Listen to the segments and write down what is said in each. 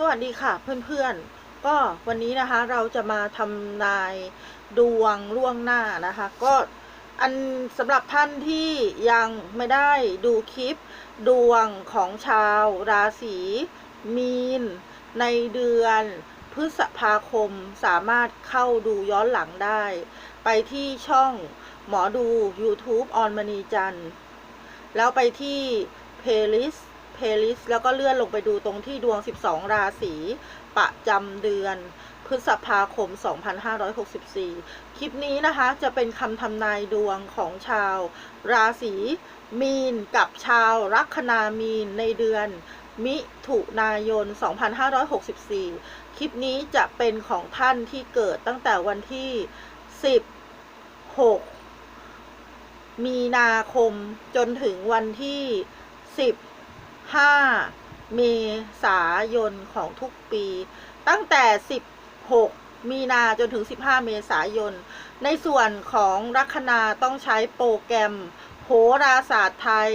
สวัสดีค่ะเพื่อนๆ ก็วันนี้นะคะเราจะมาทำนายดวงล่วงหน้านะคะ ก็อันสำหรับท่านที่ยังไม่ได้ดูคลิปดวงของชาวราศีมีน ในเดือนพฤษภาคมสามารถเข้าดูย้อนหลังได้ ไปที่ช่องหมอดู YouTube ออนมณีจันทร์แล้วไปที่เพลย์ลิส เพล y l i s t แล้วก็เลื่อนลงไปดูตรงที่ดวง 12 ราศีประจำเดือนพฤษภาคม 2564 คลิปนี้นะคะจะเป็นคำทำนายดวงของชาว ราศีมีนกับชาวลัคนามีนในเดือนมิถุนายน 2564 คลิปนี้จะเป็นของท่านที่เกิดตั้งแต่วันที่ 16 มีนาคมจนถึงวันที่ 5 เมษายนของทุกปี ตั้งแต่ 16 มีนาจนถึง 15 เมษายน ในส่วนของลัคนาต้องใช้โปรแกรมโหราศาสตร์ไทย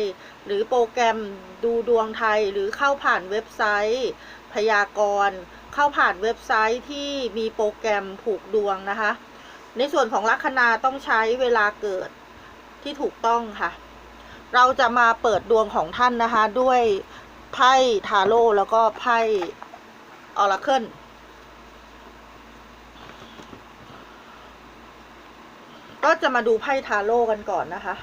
หรือโปรแกรมดูดวงไทยหรือเข้าผ่านเว็บไซต์ พยากรณ์ เข้าผ่านเว็บไซต์ที่มีโปรแกรมผูกดวงนะคะ ในส่วนของลัคนาต้องใช้เวลาเกิดที่ถูกต้องค่ะ เราจะมาเปิดดวงของท่านนะคะ ด้วยไพ่ทาโร่แล้วก็ไพ่ออราเคิลก็จะมาดูไพ่ทาโร่กันก่อนนะคะ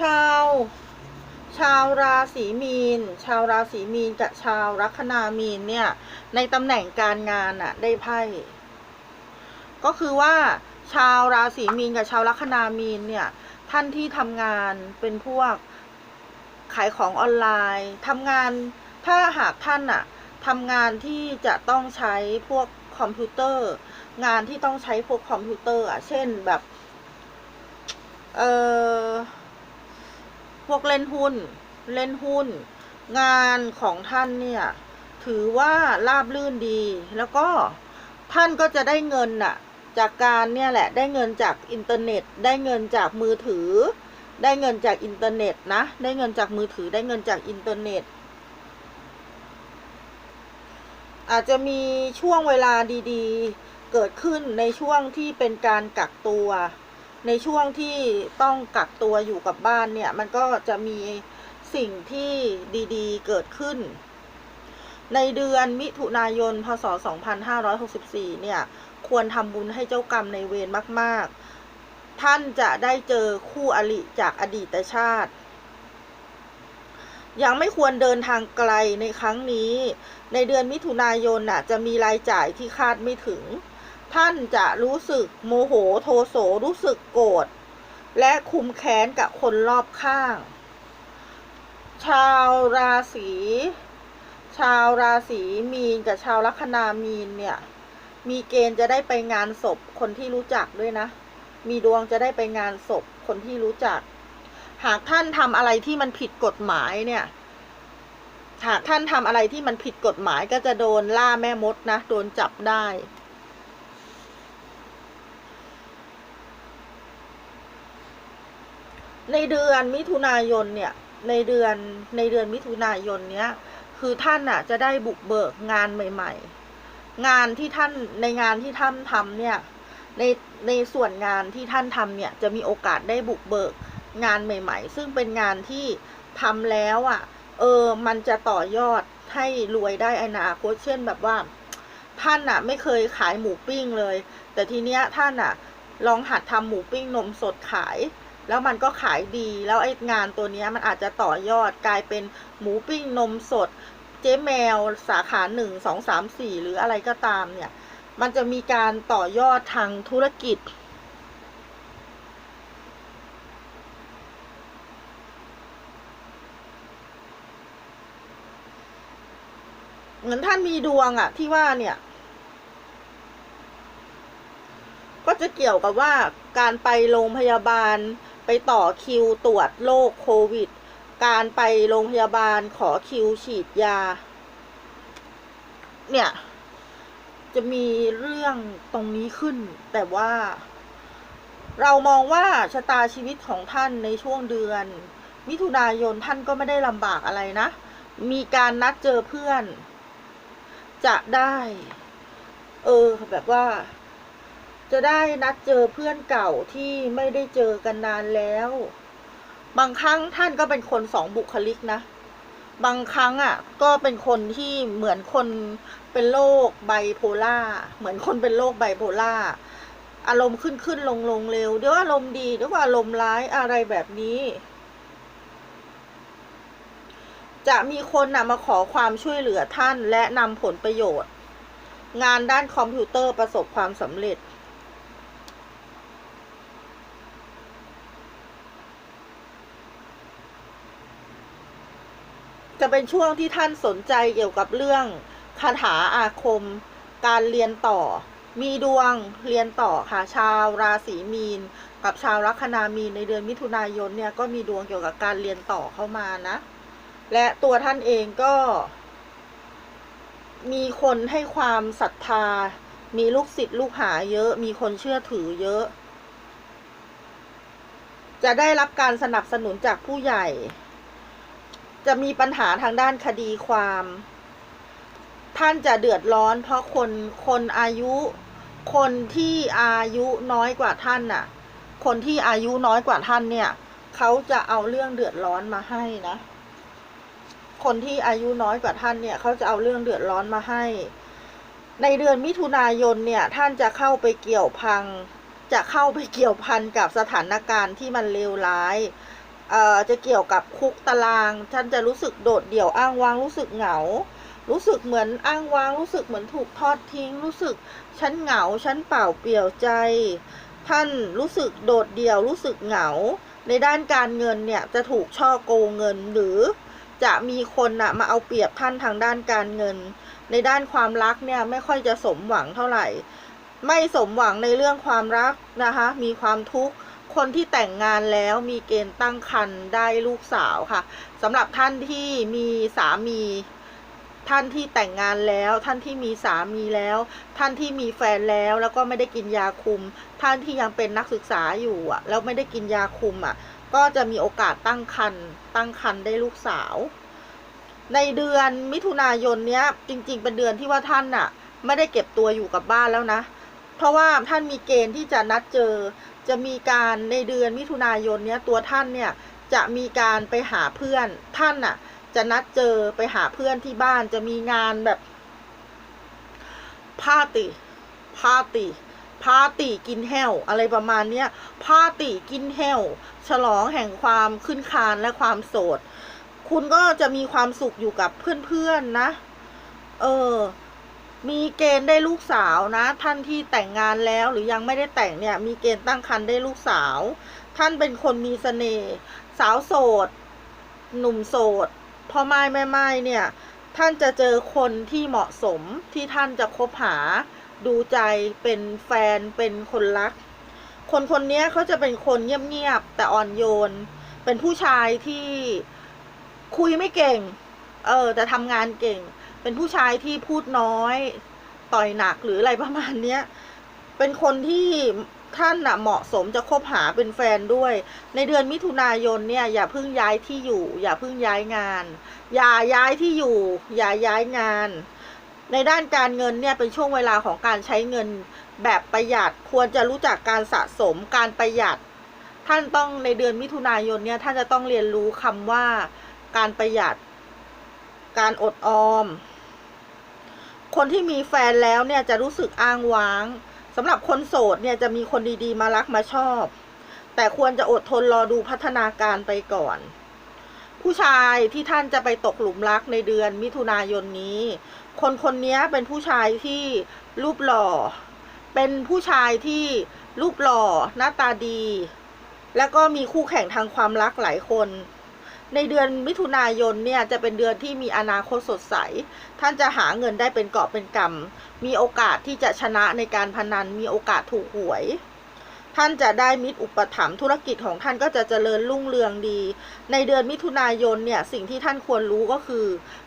ชาว ชาวราศีมีน ชาวราศีมีนกับชาวลัคนามีนเนี่ย ในตำแหน่งการงานอะได้ไพ่ ก็คือว่าชาวราศีมีนกับชาวลัคนามีนเนี่ย ท่านที่ทำงานเป็นพวกขายของออนไลน์ทำงานถ้าหากท่านอะทำงานที่จะต้องใช้พวกคอมพิวเตอร์ งานที่ต้องใช้พวกคอมพิวเตอร์อะเช่นแบบ เออ วกเล่นหุ้น เล่นหุ้น งานของท่านเนี่ย ถือว่าราบรื่นดี แล้วก็ท่านก็จะได้เงินน่ะ จากการเนี่ยแหละ ได้เงินจากอินเทอร์เน็ต ได้เงินจากมือถือ ได้เงินจากอินเทอร์เน็ตนะ ได้เงินจากมือถือ ได้เงินจากอินเทอร์เน็ต อาจจะมีช่วงเวลาดี ๆ เกิดขึ้นในช่วงที่เป็นการกักตัว ในช่วงที่ต้องกักตัวอยู่กับบ้านเนี่ย มันก็จะมีสิ่งที่ดีๆ เกิดขึ้น ในเดือนมิถุนายน พศ 2564 เนี่ย ควรทำบุญให้เจ้ากรรมในเวรมาก ๆ ท่านจะได้เจอคู่อริจากอดีตชาติ ยังไม่ควรเดินทางไกลในครั้งนี้ ในเดือนมิถุนายนน่ะ จะมีรายจ่ายที่คาดไม่ถึง ท่านจะรู้สึกโมโหโทโสรู้สึกโกรธและคุมแค้นกับคนรอบข้าง ชาวราศีชาวราศีมีนกับชาวลัคนามีนเนี่ย มีเกณฑ์จะได้ไปงานศพคนที่รู้จักด้วยนะ มีดวงจะได้ไปงานศพคนที่รู้จัก หากท่านทำอะไรที่มันผิดกฎหมายเนี่ย หากท่านทำอะไรที่มันผิดกฎหมายก็จะโดนล่าแม่มดนะ โดนจับได้ ในเดือนมิถุนายนเนี่ย ในเดือนในเดือนมิถุนายนเนี้ย คือท่านอะจะได้บุกเบิกงานใหม่ ๆ งานที่ท่านในงานที่ท่านทำเนี่ย ในในส่วนงานที่ท่านทำเนี่ยจะมีโอกาสได้บุกเบิกงานใหม่ ๆ ซึ่งเป็นงานที่ทำแล้วอะ เออ มันจะต่อยอดให้รวยได้อนาคตเช่นแบบว่า ท่านอะ ไม่เคยขายหมูปิ้งเลย แต่ทีเนี้ยท่านอะ ลองหัดทำหมูปิ้งนมสดขาย แล้วมันก็ขายดี แล้วไอ้งานตัวนี้มันอาจจะต่อยอดกลายเป็นหมูปิ้งนมสด เจ๊แมวสาขาหนึ่งสองสามสี่หรืออะไรก็ตามเนี่ย มันจะมีการต่อยอดทางธุรกิจเหมือนท่านมีดวงอะที่ว่าเนี่ย ก็จะเกี่ยวกับว่าการไปโรงพยาบาล ไปต่อคิวตรวจโรคโควิด การไปโรงพยาบาลขอคิวฉีดยา เนี่ย จะมีเรื่องตรงนี้ขึ้น แต่ว่า เรามองว่าชะตาชีวิตของท่านในช่วงเดือน มิถุนายนท่านก็ไม่ได้ลำบากอะไรนะ มีการนัดเจอเพื่อน จะได้ เออแบบว่า จะได้นัดเจอเพื่อนเก่าที่ไม่ได้เจอกันนานแล้ว บางครั้งท่านก็เป็นคนสองบุคลิกนะ บางครั้งอะ ก็เป็นคนที่เหมือนคนเป็นโรคไบโพล่า เหมือนคนเป็นโรคไบโพล่า อารมณ์ขึ้นขึ้นลงลงเร็ว เดี๋ยวอารมณ์ดี เดี๋ยวอารมณ์ร้ายอะไรแบบนี้ จะมีคนนะมาขอความช่วยเหลือท่านและนำผลประโยชน์ งานด้านคอมพิวเตอร์ประสบความสำเร็จ จะเป็นช่วงที่ท่านสนใจเกี่ยวกับเรื่องคาถาอาคม การเรียนต่อ มีดวงเรียนต่อค่ะชาวราศีมีน กับชาวลัคนามีนในเดือนมิถุนายนเนี่ยก็มีดวงเกี่ยวกับการเรียนต่อเข้ามานะ และตัวท่านเองก็ มีคนให้ความศรัทธา มีลูกศิษย์ลูกหาเยอะ มีคนเชื่อถือเยอะ จะได้รับการสนับสนุนจากผู้ใหญ่ จะมีปัญหาทางด้านคดีความ ท่านจะเดือดร้อน เพราะคนคนอายุคนที่อายุน้อยกว่าท่านน่ะ คนที่อายุน้อยกว่าท่านเนี่ย เขาจะเอาเรื่องเดือดร้อนมาให้นะ คนที่อายุน้อยกว่าท่านเนี่ย เขาจะเอาเรื่องเดือดร้อนมาให้ ในเดือนมิถุนายนเนี่ย ท่านจะเข้าไปเกี่ยวพัง จะเข้าไปเกี่ยวพันกับสถานการณ์ที่มันเลวร้าย เอ่อจะเกี่ยวกับคุกตารางท่านจะรู้สึกโดดเดี่ยวอ้างว้างรู้สึกเหงา รู้สึกเหมือนอ้างว้างรู้สึกเหมือนถูกทอดทิ้ง รู้สึกฉันเหงาฉันเปล่าเปลี่ยวใจ ท่านรู้สึกโดดเดี่ยวรู้สึกเหงา ในด้านการเงินเนี่ยจะถูกช่อโกงเงินหรือจะมีคนน่ะมาเอาเปรียบท่านทางด้านการเงิน ในด้านความรักเนี่ยไม่ค่อยจะสมหวังเท่าไหร่ ไม่สมหวังในเรื่องความรักนะคะมีความทุกข์ คนที่แต่งงานแล้วมีเกณฑ์ตั้งครรภ์ได้ลูกสาวค่ะสำหรับท่านที่มีสามี ท่านที่แต่งงานแล้ว ท่านที่มีสามีแล้ว ท่านที่มีแฟนแล้วแล้วก็ไม่ได้กินยาคุม ท่านที่ยังเป็นนักศึกษาอยู่อะ แล้วไม่ได้กินยาคุมอะ ก็จะมีโอกาสตั้งครรภ์ตั้งครรภ์ได้ลูกสาว ในเดือนมิถุนายนเนี้ย จริง ๆ เป็นเดือนที่ว่าท่านน่ะ ไม่ได้เก็บตัวอยู่กับบ้านแล้วนะ เพราะว่าท่านมีเกณฑ์ที่จะนัดเจอ จะมีการในเดือนมิถุนายนเนี้ยตัวท่านเนี่ยจะมีการไปหาเพื่อนท่านน่ะ จะนัดเจอไปหาเพื่อนที่บ้านจะมีงานแบบพาร์ตี้พาร์ตี้พาร์ตี้กินแห้วอะไรประมาณเนี้ยพาร์ตี้กินแห้วฉลองแห่งความขึ้นคานและความโสด คุณก็จะมีความสุขอยู่กับเพื่อนๆนะเออ มีเกณฑ์ได้ลูกสาวนะ ท่านที่แต่งงานแล้วหรือยังไม่ได้แต่งเนี่ย มีเกณฑ์ตั้งครรภ์ได้ลูกสาว ท่านเป็นคนมีเสน่ห์สาวโสด หนุ่มโสดพ่อไม้แม่ไม้เนี่ย ท่านจะเจอคนที่เหมาะสมที่ท่านจะคบหาดูใจเป็นแฟนเป็นคนรัก คนคนนี้เขาจะเป็นคนเงียบๆแต่อ่อนโยน เป็นผู้ชายที่คุยไม่เก่ง เออแต่ทำงานเก่ง เป็นผู้ชายที่พูดน้อย ต่อยหนักหรืออะไรประมาณเนี้ย เป็นคนที่ท่านนะเหมาะสมจะคบหาเป็นแฟนด้วย ในเดือนมิถุนายนเนี่ย อย่าเพิ่งย้ายที่อยู่ อย่าเพิ่งย้ายงาน อย่าย้ายที่อยู่ อย่าย้ายงาน ในด้านการเงินเนี่ยเป็นช่วงเวลาของการใช้เงินแบบประหยัดควรจะรู้จักการสะสมการประหยัด ท่านต้องในเดือนมิถุนายนเนี่ยท่านจะต้องเรียนรู้คำว่าการประหยัด การอดออม คนที่มีแฟนแล้วเนี่ยจะรู้สึกอ้างว้างสำหรับคนโสดเนี่ยจะมีคนดีๆมารักมาชอบ แต่ควรจะอดทนรอดูพัฒนาการไปก่อน ผู้ชายที่ท่านจะไปตกหลุมรักในเดือนมิถุนายนนี้ คนคนนี้เป็นผู้ชายที่รูปหล่อ เป็นผู้ชายที่รูปหล่อหน้าตาดี แล้วก็มีคู่แข่งทางความรักหลายคน ในเดือนมิถุนายนเนี่ยจะเป็นเดือนที่มีอนาคตสดใส ท่านจะหาเงินได้เป็นเกาะเป็นกำมีโอกาสที่จะชนะในการพนัน มีโอกาสถูกหวย ท่านจะได้มิตรอุปถัมภ์ธุรกิจของท่านก็จะเจริญรุ่งเรืองดี ในเดือนมิถุนายนเนี่ยสิ่งที่ท่านควรรู้ก็คือ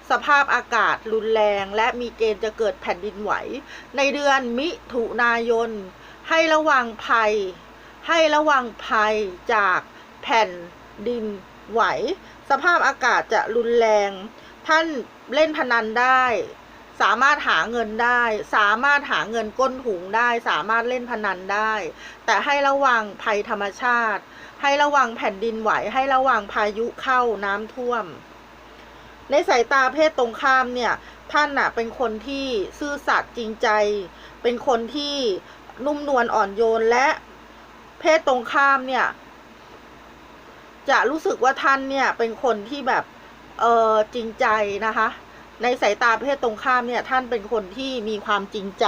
สภาพอากาศรุนแรง และมีเกณฑ์จะเกิดแผ่นดินไหว ในเดือนมิถุนายน ให้ระวังภัย ให้ระวังภัยจากแผ่นดิน ไหว สภาพอากาศจะรุนแรง ท่านเล่นพนันได้ สามารถหาเงินได้ สามารถหาเงินก้นถุงได้ สามารถเล่นพนันได้ แต่ให้ระวังภัยธรรมชาติ ให้ระวังแผ่นดินไหว ให้ระวังพายุเข้าน้ำท่วม ในสายตาเพศตรงข้ามเนี่ย ท่านน่ะเป็นคนที่ซื่อสัตย์จริงใจ เป็นคนที่นุ่มนวลอ่อนโยนและเพศตรงข้ามเนี่ย จะรู้สึกว่าท่านเนี่ยเป็นคนที่แบบเออจริงใจนะคะ ในสายตาเพศตรงข้ามเนี่ย ท่านเป็นคนที่มีความจริงใจ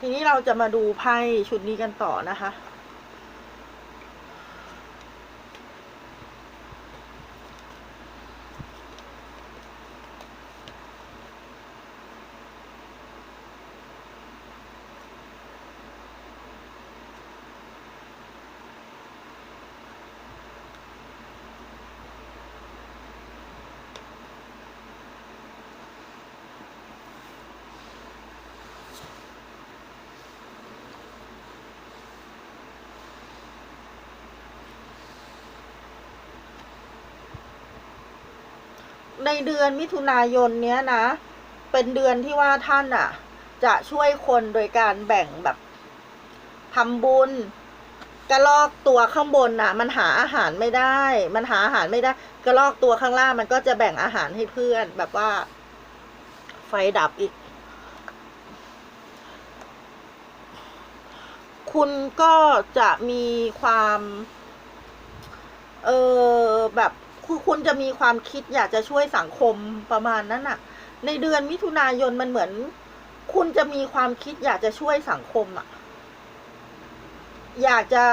ทีนี้เราจะมาดูไพ่ชุดนี้กันต่อนะคะ ในเดือนมิถุนายนเนี้ยนะ เป็นเดือนที่ว่าท่านอะ จะช่วยคนโดยการแบ่งแบบทำบุญกระลอกตัวข้างบนน่ะ มันหาอาหารไม่ได้ มันหาอาหารไม่ได้กระลอกตัวข้างล่างมันก็จะแบ่งอาหารให้เพื่อนแบบว่า ไฟดับอีก คุณก็จะมีความ เออแบบ คือคุณจะมีความคิดอยากจะช่วยสังคมประมาณนั้นอะในเดือนมิถุนายนมันเหมือน คุณจะมีความคิดอยากจะช่วยสังคมอะอยากจะ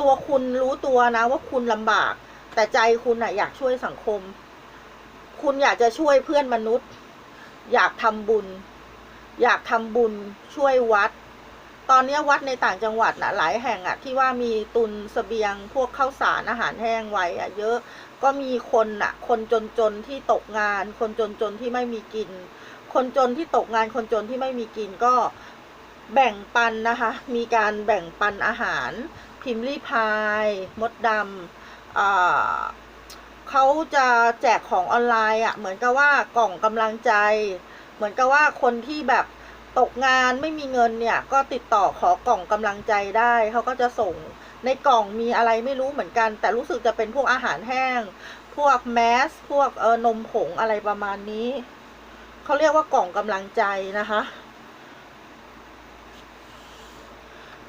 ตัวคุณรู้ตัวนะว่าคุณลำบาก แต่ใจคุณอะอยากช่วยสังคม คุณอยากจะช่วยเพื่อนมนุษย์ อยากทำบุญ อยากทำบุญช่วยวัด ตอนนี้วัดในต่างจังหวัดนะหลายแห่งอะที่ว่ามีตุนเสบียงพวกข้าวสารอาหารแห้งไว้อะเยอะก็มีคนอะคนจนๆที่ตกงาน คนจนๆที่ไม่มีกิน คนจนที่ตกงานคนจนที่ไม่มีกินก็แบ่งปันนะคะ มีการแบ่งปันอาหาร พิมพ์รีพาย มดดำเขาจะแจกของออนไลน์อะเหมือนกับว่ากล่องกำลังใจ เหมือนกับว่าคนที่แบบ ตกงานไม่มีเงินเนี่ย ก็ติดต่อขอกล่องกำลังใจได้ เขาก็จะส่งในกล่องมีอะไรไม่รู้เหมือนกัน แต่รู้สึกจะเป็นพวกอาหารแห้ง พวกแมส พวกเออนมผงอะไรประมาณนี้ เขาเรียกว่ากล่องกำลังใจนะคะ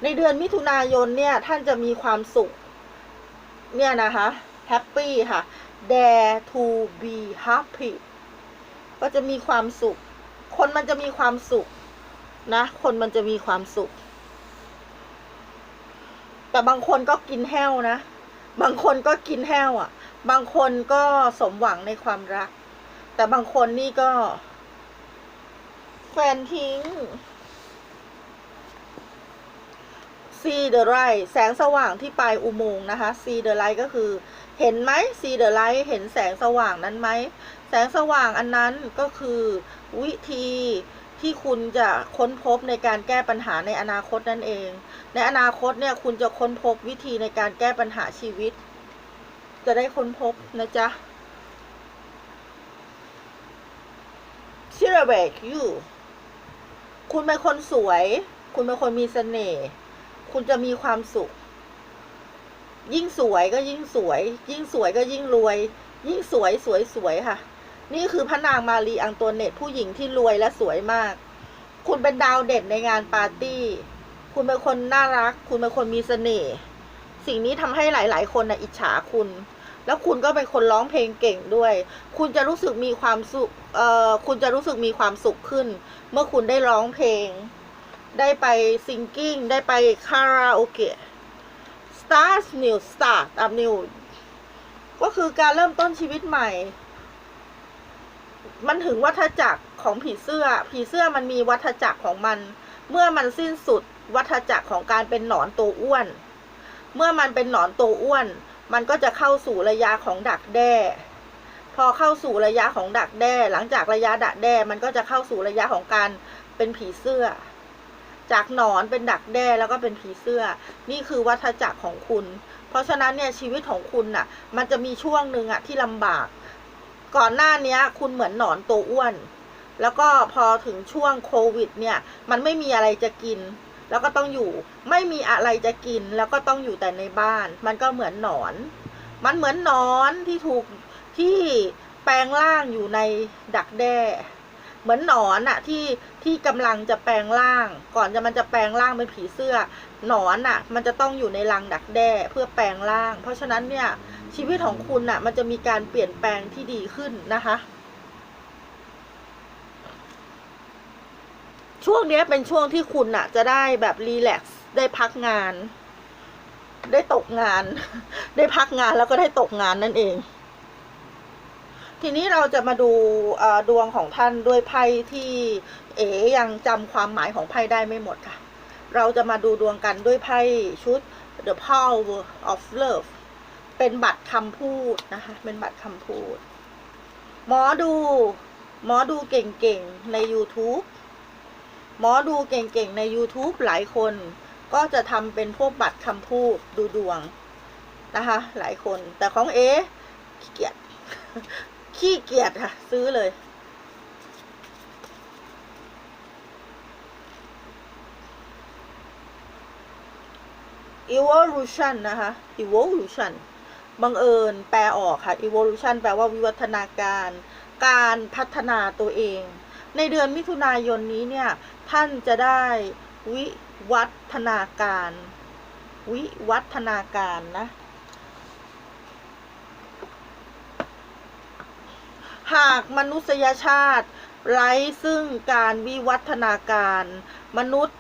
ในเดือนมิถุนายนเนี่ย ท่านจะมีความสุข เนี่ยนะคะแฮปปี้ค่ะ dare to be happy ก็จะมีความสุข คนมันจะมีความสุข นะ คนมันจะมีความสุข แต่บางคนก็กินแห้วนะ บางคนก็กินแห้วอะ บางคนก็สมหวังในความรัก แต่บางคนนี่ก็ แฟนทิ้ง see the light แสงสว่างที่ปลายอุโมงค์นะคะ see the light ก็คือ เห็นไหม see the light เห็นแสงสว่างนั้นไหม แสงสว่างอันนั้นก็คือ วิธี ที่คุณจะค้นพบในการแก้ปัญหาในอนาคตนั่นเอง ในอนาคตเนี่ยคุณจะค้นพบวิธีในการแก้ปัญหาชีวิต จะได้ค้นพบนะจ๊ะ s i r a b e k you คุณเป็นคนสวย คุณเป็นคนมีเสน่ห์ คุณจะมีความสุข ยิ่งสวยก็ยิ่งสวย ยิ่งสวยก็ยิ่งรวย ยิ่งสวยสวยสวยค่ะ นี่คือพระนางมารีอังตัวเนตผู้หญิงที่รวยและสวยมาก คุณเป็นดาวเด่นในงานปาร์ตี้ คุณเป็นคนน่ารัก คุณเป็นคนมีเสน่ห์ สิ่งนี้ทำให้หลาย ๆ คนนะอิจฉาคุณ แล้วคุณก็เป็นคนร้องเพลงเก่งด้วย คุณจะรู้สึกมีความสุข เอ่อ คุณจะรู้สึกมีความสุขขึ้น เมื่อคุณได้ร้องเพลง ได้ไปซิงกิ้ง ได้ไปคาราโอเกะ start new start up new ก็คือการเริ่มต้นชีวิตใหม่ มันถึงวัฏจักรของผีเสื้อ ผีเสื้อมันมีวัฏจักรของมัน เมื่อมันสิ้นสุดวัฏจักรของการเป็นหนอนตัวอ้วน เมื่อมันเป็นหนอนตัวอ้วน มันก็จะเข้าสู่ระยะของดักแด้ พอเข้าสู่ระยะของดักแด้ หลังจากระยะดักแด้ มันก็จะเข้าสู่ระยะของการเป็นผีเสื้อ จากหนอนเป็นดักแด้แล้วก็เป็นผีเสื้อ นี่คือวัฏจักรของคุณ เพราะฉะนั้นเนี่ยชีวิตของคุณน่ะ มันจะมีช่วงหนึ่งอะที่ลำบาก ก่อนหน้านี้คุณเหมือนหนอนตัวอ้วน แล้วก็พอถึงช่วงโควิด เนี่ย มันไม่มีอะไรจะกิน แล้วก็ต้องอยู่ไม่มีอะไรจะกิน แล้วก็ต้องอยู่แต่ในบ้าน มันก็เหมือนหนอน มันเหมือนหนอนที่ถูกที่แปลงร่างอยู่ในดักแด้ เหมือนหนอนอะที่ที่กำลังจะแปลงร่าง ก่อนจะมันจะแปลงร่างเป็นผีเสื้อ หนอนอะมันจะต้องอยู่ในรังดักแด้เพื่อแปลงร่าง เพราะฉะนั้นเนี่ย ชีวิตของคุณน่ะ มันจะมีการเปลี่ยนแปลงที่ดีขึ้นนะคะ ช่วงนี้เป็นช่วงที่คุณน่ะ จะได้แบบรีแลกซ์ได้พักงาน ได้ตกงาน ได้พักงานแล้วก็ได้ตกงานนั่นเอง ทีนี้เราจะมาดูดวงของท่านด้วยไพ่ที่เอ๋ยังจำความหมายของไพ่ได้ไม่หมดค่ะ เราจะมาดูดวงกันด้วยไพ่ชุด The Power of Love เป็นบัตรคำพูดนะคะ เป็นบัตรคำพูด หมอดู หมอดูเก่งๆใน YouTube หมอดูเก่งๆใน YouTube หลายคน ก็จะทำเป็นพวกบัตรคำพูดดูดวงนะคะ หลายคน แต่ของเอขี้เกียจ ขี้เกียจค่ะ ซื้อเลย evolution นะคะ evolution บังเอิญแปลออกค่ะ evolution แปลว่าวิวัฒนาการ การพัฒนาตัวเอง ในเดือนมิถุนายนนี้เนี่ย ท่านจะได้วิวัฒนาการ วิวัฒนาการนะ หากมนุษยชาติไร้ซึ่งการวิวัฒนาการ มนุษย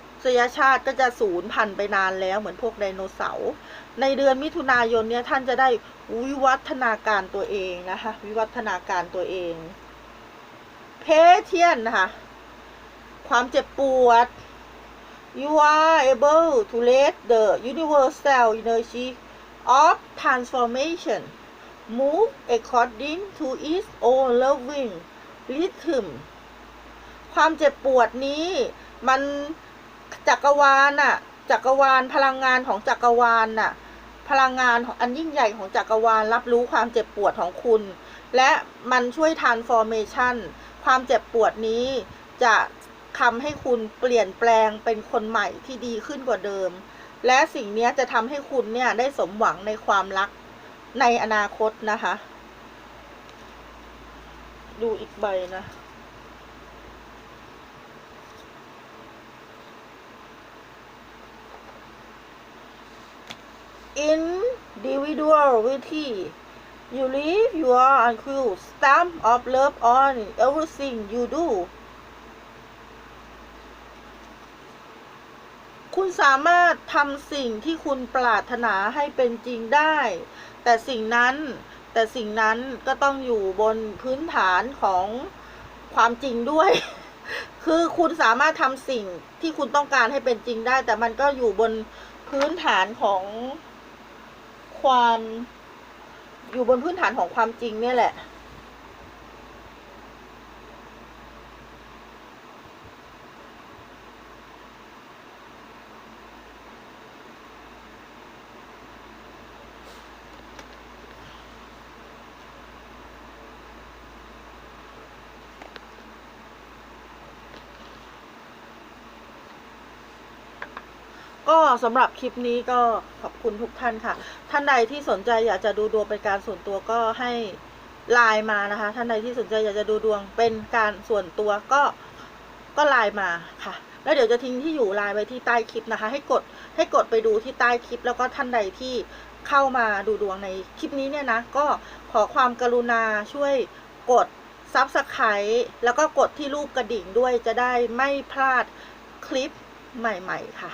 ชาติก็จะสูญพันธุ์ไปนานแล้วเหมือนพวกไดโนเสาร์ในเดือนมิถุนายนเนี่ยท่านจะได้วิวัฒนาการตัวเองนะคะวิวัฒนาการตัวเอง เพเทียนนะคะความเจ็บปวด you are able to let the universal energy of transformation move according to its own loving rhythm ความเจ็บปวดนี้มัน จักรวาลน่ะ จักรวาลพลังงานของจักรวาลน่ะ พลังงานของอันยิ่งใหญ่ของจักรวาลรับรู้ความเจ็บปวดของคุณ และมันช่วย transformation ความเจ็บปวดนี้จะทำให้คุณเปลี่ยนแปลงเป็นคนใหม่ที่ดีขึ้นกว่าเดิม และสิ่งนี้จะทำให้คุณเนี่ยได้สมหวังในความรักในอนาคตนะคะ ดูอีกใบนะ individuality you live your uncle stamp of love on everything you do คุณสามารถทำสิ่งที่คุณปรารถนาให้เป็นจริงได้ แต่สิ่งนั้น แต่สิ่งนั้นก็ต้องอยู่บนพื้นฐานของความจริงด้วย คือคุณสามารถทำสิ่งที่คุณต้องการให้เป็นจริงได้ แต่มันก็อยู่บนพื้นฐานของ ความอยู่บนพื้นฐานของความจริงเนี่ยแหละ ก็สำหรับคลิปนี้ก็ขอบคุณทุกท่านค่ะ ท่านใดที่สนใจอยากจะดูดวงเป็นการส่วนตัวก็ให้ไลน์มานะคะ ท่านใดที่สนใจอยากจะดูดวงเป็นการส่วนตัวก็ก็ไลน์มาค่ะ แล้วเดี๋ยวจะทิ้งที่อยู่ไลน์ไว้ที่ใต้คลิปนะคะ ให้กดให้กดไปดูที่ใต้คลิป แล้วก็ท่านใดที่เข้ามาดูดวงในคลิปนี้เนี่ยนะ ก็ขอความกรุณาช่วยกดซับสไครต์แล้วก็กดที่รูปกระดิ่งด้วยจะได้ไม่พลาดคลิปใหม่ ๆ ค่ะ